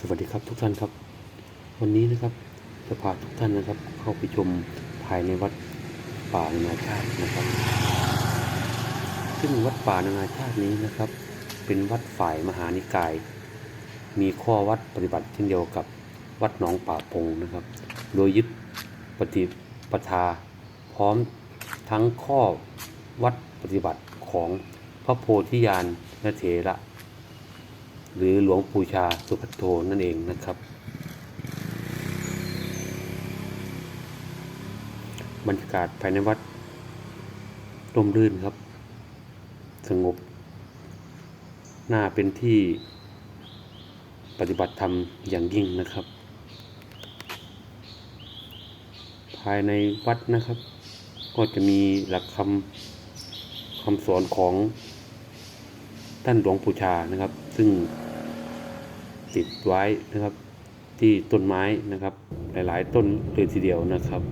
สวัสดีครับทุกท่านครับ วันนี้นะครับจะพาทุกท่านนะครับ เข้าไปชมภายในวัดป่านานาชาตินะครับ ซึ่งวัดป่านานาชาตินี้นะครับ เป็นวัดฝ่ายมหานิกาย มีข้อวัดปฏิบัติเช่นเดียวกับวัดหนองป่าพงนะครับ โดยยึดปฏิปทาพร้อมทั้งข้อวัดปฏิบัติของพระโพธิญาณเถระ หรือหลวงปู่ชาสุภัทโทนั่นเองนะครับ บรรยากาศภายในวัดร่มรื่นครับ สงบน่าเป็นที่ปฏิบัติธรรมอย่างยิ่งนะครับ ภายในวัดนะครับ ก็จะมีหลักคำคำสอนของท่านหลวงปู่ชานะครับ ซึ่ง ติดไว้นะครับ ที่ต้นไม้นะครับ หลาย ๆ ต้นเลยทีเดียวนะครับ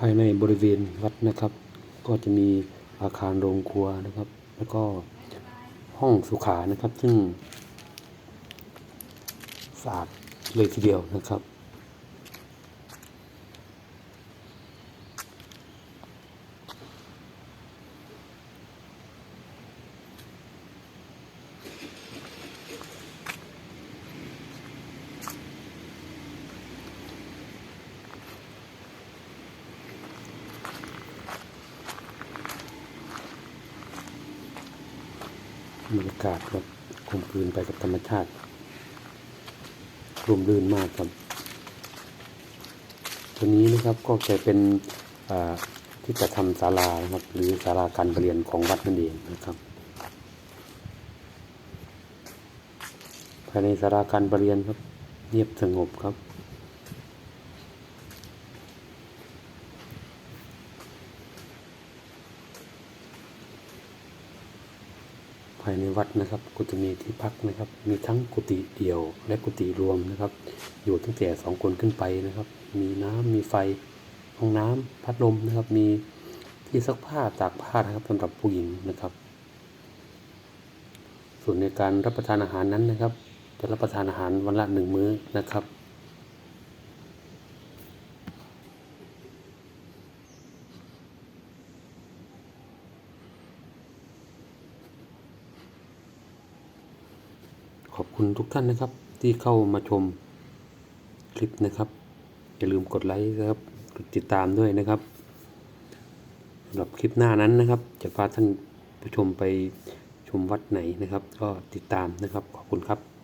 ภายในบริเวณวัดนะครับ ก็จะมีอาคารโรงครัวนะครับ แล้วก็ห้องสุขานะครับ ซึ่งสะอาดเลยทีเดียวนะครับ บรรยากาศครับคมคืนไปกับธรรมชาติร่มรื่นมากครับ ตัวนี้นะครับก็จะเป็นที่จะทำศาลานะครับ หรือศาลาการประเรียนของวัดนั่นเองนะครับภายในศาลาการประเรียนครับ เงียบสงบครับายในวัดนะครับ ก็จะมีที่พักนะครับ มีทั้งกุฏิเดี่ยว และกุฏิรวมนะครับ อยู่ตั้งแต่สองคนขึ้นไปนะครับ มีน้ำมีไฟห้องน้ำพัดลมนะครับ มีที่ซักผ้าตากผ้านะครับสำหรับผู้หญิงนะครับ ส่วนในการรับประทานอาหารนั้นนะครับ จะรับประทานอาหารวันละหนึ่งมื้อนะครับ ขอบคุณทุกท่านนะครับ ที่เข้ามาชมคลิปนะครับ อย่าลืมกดไลค์นะครับ กดติดตามด้วยนะครับสำหรับคลิปหน้านั้นนะครับ จะพาท่านผู้ชมไปชมวัดไหนนะครับ ก็ติดตามนะครับ ขอบคุณครับ